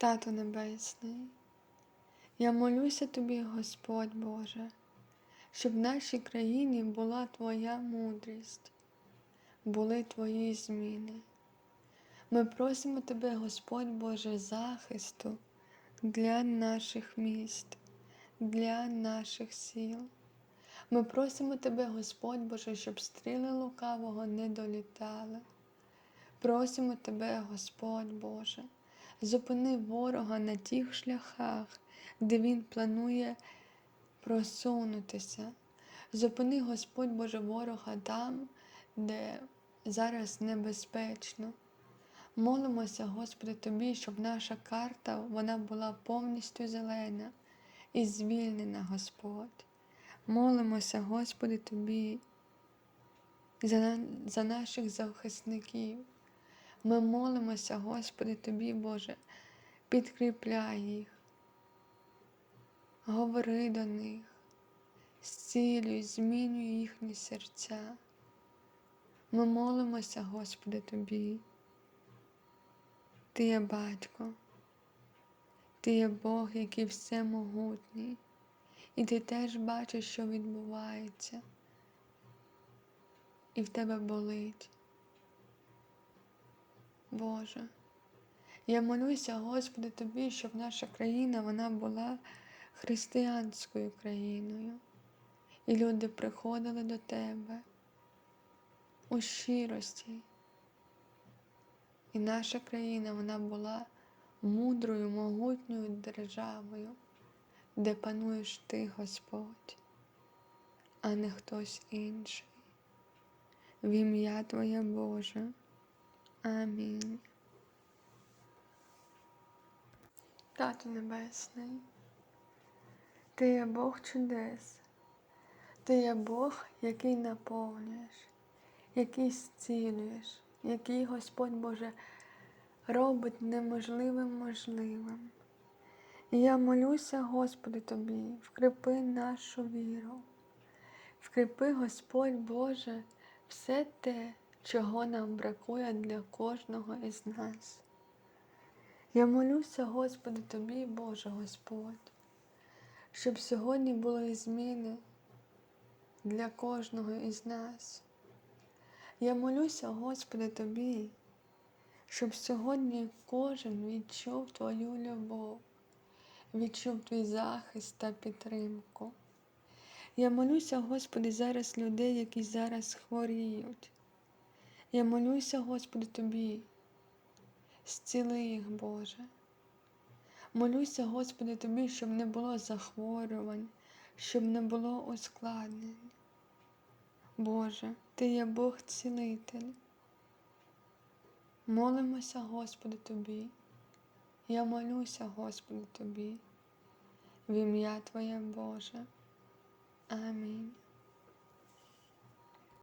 Тато Небесний, я молюся тобі, Господь Боже, щоб в нашій країні була Твоя мудрість, були Твої зміни. Ми просимо Тебе, Господь Боже, захисту для наших міст, для наших сіл. Ми просимо Тебе, Господь Боже, щоб стріли лукавого не долітали. Просимо Тебе, Господь Боже, зупини ворога на тих шляхах, де Він планує просунутися. Зупини, Господь Боже, ворога там, де зараз небезпечно. Молимося, Господи, Тобі, щоб наша карта вона була повністю зелена і звільнена, Господь. Молимося, Господи, Тобі, за, за наших захисників. Ми молимося, Господи, Тобі, Боже, підкріпляй їх, говори до них, зцілюй, змінюй їхні серця. Ми молимося, Господи, Тобі. Ти є батько, ти є Бог, який всемогутній, і ти теж бачиш, що відбувається, і в тебе болить. Боже, я молюся, Господи, Тобі, щоб наша країна вона була християнською країною, і люди приходили до Тебе у щирості. І наша країна вона була мудрою, могутньою державою, де пануєш ти, Господь, а не хтось інший. В ім'я Твоє Боже. Амінь. Тато Небесний, Ти є Бог чудес, Ти є Бог, який наповнюєш, який зцілюєш, який Господь Боже робить неможливим можливим. І я молюся, Господи, Тобі, вкріпи нашу віру, вкріпи, Господь Боже, все те, чого нам бракує для кожного із нас. Я молюся, Господи, Тобі, Боже Господь, щоб сьогодні були зміни для кожного із нас. Я молюся, Господи, Тобі, щоб сьогодні кожен відчув Твою любов, відчув Твій захист та підтримку. Я молюся, Господи, зараз людей, які зараз хворіють. Я молюся, Господи, Тобі, зціли їх, Боже. Молюся, Господи, Тобі, щоб не було захворювань, щоб не було ускладнень. Боже, Ти є Бог цілитель. Молимося, Господи, Тобі. Я молюся, Господи, Тобі, в ім'я Твоє Боже. Амінь.